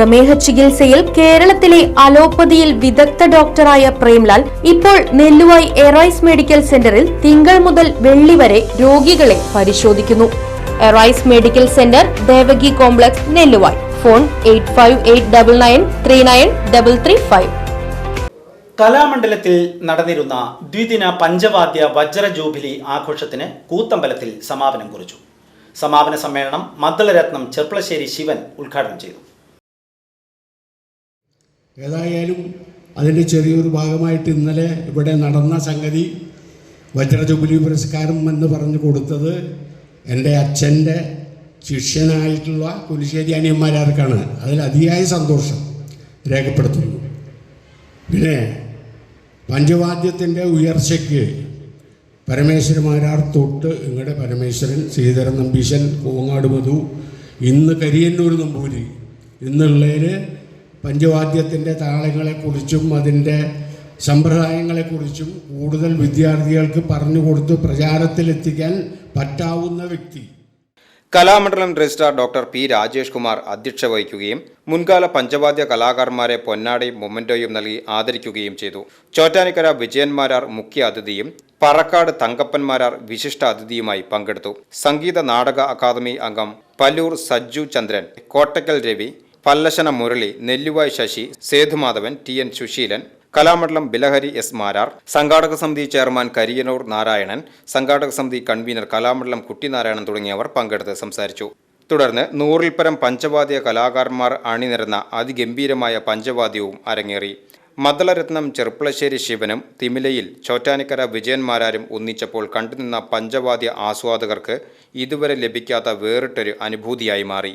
പ്രമേഹ ചികിത്സയിൽ കേരളത്തിലെ അലോപ്പതിയിൽ വിദഗ്ധ ഡോക്ടറായ പ്രേംലാൽ ഇപ്പോൾ നെല്ലുവായി എറൈസ് മെഡിക്കൽ സെന്ററിൽ തിങ്കൾ മുതൽ വെള്ളി വരെ രോഗികളെ പരിശോധിക്കുന്നു. Arise medical centre Devaki complex Nelluvai. Phone eight five eight double nine three nine double three five. കലാമണ്ഡലത്തിൽ നടന്നിരുന്ന ദ്വിദിന പഞ്ചവാദ്യ വജ്ര ജൂബിലി ആഘോഷത്തിന് കൂത്തമ്പലത്തിൽ സമാപനം കുറിച്ചു. സമാപന സമ്മേളനം മദ്ദളരത്നം ചെർപ്പളശ്ശേരി ശിവൻ ഉദ്ഘാടനം ചെയ്തു. ഏതായാലും അതിന്റെ ചെറിയൊരു ഭാഗമായിട്ട് ഇന്നലെ ഇവിടെ നടന്ന സംഗതി വജ്രജുബിലി പുരസ്കാരം എന്ന് പറഞ്ഞു കൊടുത്തത് എന്റെ അച്ഛന്റെ ശിഷ്യനായിട്ടുള്ള കുലിശ്ശേരി അനിയന്മാരാർക്കാണ്. അതിൽ അതിയായ സന്തോഷം രേഖപ്പെടുത്തുന്നു. പിന്നെ പഞ്ചവാദ്യത്തിന്റെ ഉയർച്ചയ്ക്ക് പരമേശ്വരന്മാരാർ തൊട്ട് ഇങ്ങടെ പരമേശ്വരൻ ശ്രീധരൻ നമ്പീശൻ കൂങ്ങാട് മധു ഇന്ന് കരിയന്നൂർ നമ്പൂരി ഇന്നുള്ളതിൽ പഞ്ചവാദ്യത്തിന്റെ താളങ്ങളെക്കുറിച്ചും അതിന്റെ സമ്പ്രദായങ്ങളെക്കുറിച്ചും കൂടുതൽ വിദ്യാർത്ഥികൾക്ക് പറഞ്ഞു കൊടുത്ത് പ്രചാരത്തിലെത്തിക്കാൻ പറ്റാവുന്ന വ്യക്തി. Kalamandalam registrar doctor P Rajesh Kumar അധ്യക്ഷ വഹിക്കുകയും മുൻകാല പഞ്ചവാദ്യ കലാകാരന്മാരെ പൊന്നാടയും മൊമെന്റോയും നൽകി ആദരിക്കുകയും ചെയ്തു. ചോറ്റാനിക്കര വിജയന്മാരാർ മുഖ്യ അതിഥിയും പറക്കാട് തങ്കപ്പന്മാരാർ വിശിഷ്ട അതിഥിയുമായി പങ്കെടുത്തു. സംഗീത നാടക അക്കാദമി അംഗം Pallur Sajju Chandran Kottakkal Ravi Pallassana Murali Nelluvai Sasi Sethumadhavan T N Susheelan Kalamandalam Bilahari S Marar സംഘാടക സമിതി ചെയർമാൻ കരിയനൂർ നാരായണൻ സംഘാടക സമിതി കൺവീനർ കലാമണ്ഡലം കുട്ടിനാരായണൻ തുടങ്ങിയവർ പങ്കെടുത്ത് സംസാരിച്ചു. തുടർന്ന് നൂറിൽ പരം പഞ്ചവാദ്യ കലാകാരന്മാർ അണിനിരന്ന അതിഗംഭീരമായ പഞ്ചവാദ്യവും അരങ്ങേറി. മദളരത്നം ചെറുപ്പളശ്ശേരി ശിവനും തിമിലയിൽ ചോറ്റാനിക്കര വിജയന്മാരാരും ഒന്നിച്ചപ്പോൾ കണ്ടുനിന്ന പഞ്ചവാദ്യ ആസ്വാദകർക്ക് ഇതുവരെ ലഭിക്കാത്ത വേറിട്ടൊരു അനുഭൂതിയായി മാറി.